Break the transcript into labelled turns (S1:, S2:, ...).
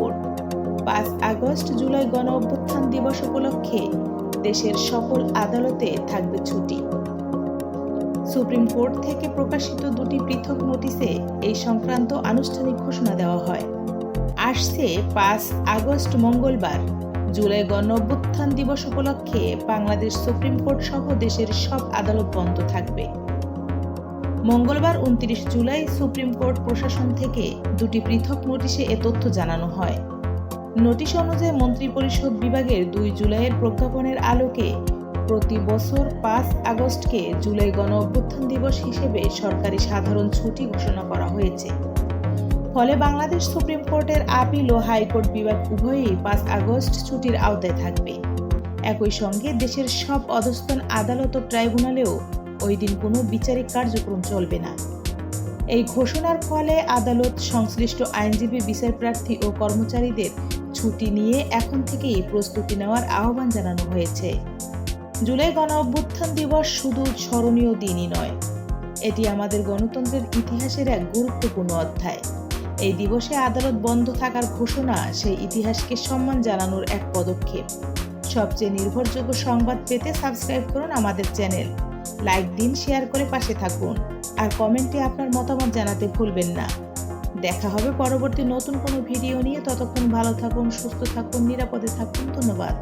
S1: খবর। পাঁচ আগস্ট জুলাই গণ অভ্যুত্থান দিবস উপলক্ষে দেশের সকল আদালতে থাকবে ছুটি। সুপ্রিম কোর্ট থেকে প্রকাশিত দুটি পৃথক নোটিশে এই সংক্রান্ত আনুষ্ঠানিক ঘোষণা দেওয়া হয়। আসছে পাঁচ আগস্ট মঙ্গলবার, জুলাই গণ অভ্যুত্থান দিবস উপলক্ষে বাংলাদেশ সুপ্রিম কোর্ট সহ দেশের সব আদালত বন্ধ থাকবে। মঙ্গলবার উনত্রিশ জুলাই সুপ্রিম কোর্ট প্রশাসন থেকে দুটি পৃথক নোটিশে এ তথ্য জানানো হয়। নোটিশ অনুযায়ী মন্ত্রিপরিষদ বিভাগের দুই জুলাইয়ের প্রজ্ঞাপনের আলোকে প্রতি বছর পাঁচ আগস্টকে জুলাই গণ অভ্যুত্থান দিবস হিসেবে সরকারি সাধারণ ছুটি ঘোষণা করা হয়েছে। ফলে বাংলাদেশ সুপ্রিম কোর্টের আপিল ও হাইকোর্ট বিভাগ উভয়ই পাঁচ আগস্ট ছুটির আওতায় থাকবে। একই সঙ্গে দেশের সব অধস্তন আদালত ও ট্রাইব্যুনালেও ওই দিন কোনো বিচারিক কার্যক্রম চলবে না। এই ঘোষণার ফলে আদালত সংশ্লিষ্ট আইনজীবী, বিচারপ্রার্থী ও কর্মচারীদের ছুটি নিয়ে এখন থেকেই প্রস্তুতি নেওয়ার আহ্বান জানানো হয়েছে। জুলাই গণ অভ্যুত্থান দিবস শুধু স্মরণীয় দিনই নয়, এটি আমাদের গণতন্ত্রের ইতিহাসের এক গুরুত্বপূর্ণ অধ্যায়। এই দিবসে আদালত বন্ধ থাকার ঘোষণা সেই ইতিহাসকে সম্মান জানানোর এক পদক্ষেপ। সবচেয়ে নির্ভরযোগ্য সংবাদ পেতে সাবস্ক্রাইব করুন আমাদের চ্যানেল। লাইক দিন শেয়ার করে পাশে থাকুন। আর কমেন্টে আপনার মতামত জানাতে ভুলবেন না। দেখা হবে পরবর্তী নতুন কোনো ভিডিও নিয়ে। ততক্ষণ ভালো থাকুন, সুস্থ থাকুন, নিরাপদে থাকুন। ধন্যবাদ।